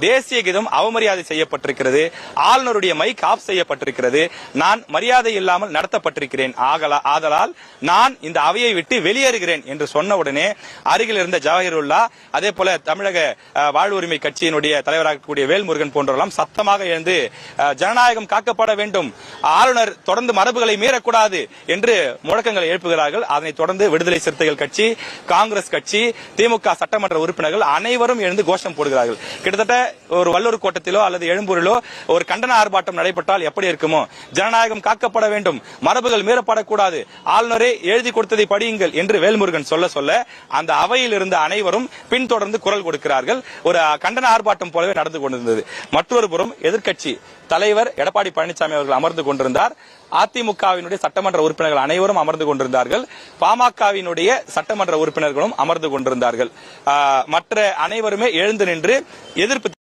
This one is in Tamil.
தேசிய கீதம் அவமரியாதை செய்யப்பட்டிருக்கிறது. ஆளுநருடைய மைக் ஆஃப் செய்யப்பட்டிருக்கிறது. நான் மரியாதை இல்லாமல் நடத்தப்பட்டிருக்கிறேன். ஆகலா- ஆதலால் நான் இந்த அவையை விட்டு வெளியேறுகிறேன் என்று சொன்ன உடனே அருகில் இருந்த ஜவஹருல்லா அதே போல தமிழக வாழ்வுரிமை கட்சியினுடைய தலைவராக இருக்கக்கூடிய வேல்முருகன் போன்றவரெல்லாம் சத்தமாக எழுந்து ஜனநாயகம் காக்கப்பட வேண்டும். ஆளுநர் தொடர்ந்து மரபுகளை மீறக்கூடாது என்று முழக்கங்களை எழுப்புகிறார்கள். அதனைத் தொடர்ந்து விடுதலை சிறுத்தைகள் கட்சி காங்கிரஸ் கட்சி திமுக சட்டமன்ற உறுப்பினர்கள் அனைவரும் எழுந்து கோஷம் போடுகிறார்கள். கிட்டத்தட்ட ஒரு வல்லூர் கோட்டத்திலோ அல்லது எழும்பூரிலோ ஒரு கண்டன ஆர்ப்பாட்டம் நடைபெற்றால் எப்படி இருக்குமோ? ஜனநாயகம் காக்கப்பட வேண்டும். மரபுகள் மீறப்படக்கூடாது. ஆளுநரே எழுதி கொடுத்ததை படியுங்கள் என்று வேல்முருகன் சொல்ல சொல்ல அந்த அவையில் இருந்த அனைவரும் பின்தொடர்ந்து குரல் கொடுக்கிறார்கள். ஒரு கண்டன ஆர்ப்பாட்டம் போலவே நடந்து கொண்டிருந்தது. மற்றொரு புறம் எதிர்க்கட்சி தலைவர் எடப்பாடி பழனிசாமி அவர்கள் அமர்ந்து கொண்டிருந்தார். அதிமுகவினுடைய சட்டமன்ற உறுப்பினர்கள் அனைவரும் அமர்ந்து கொண்டிருந்தார்கள். பாமகவினுடைய சட்டமன்ற உறுப்பினர்களும் அமர்ந்து கொண்டிருந்தார்கள். மற்ற அனைவருமே எழுந்து நின்று எதிர்ப்பு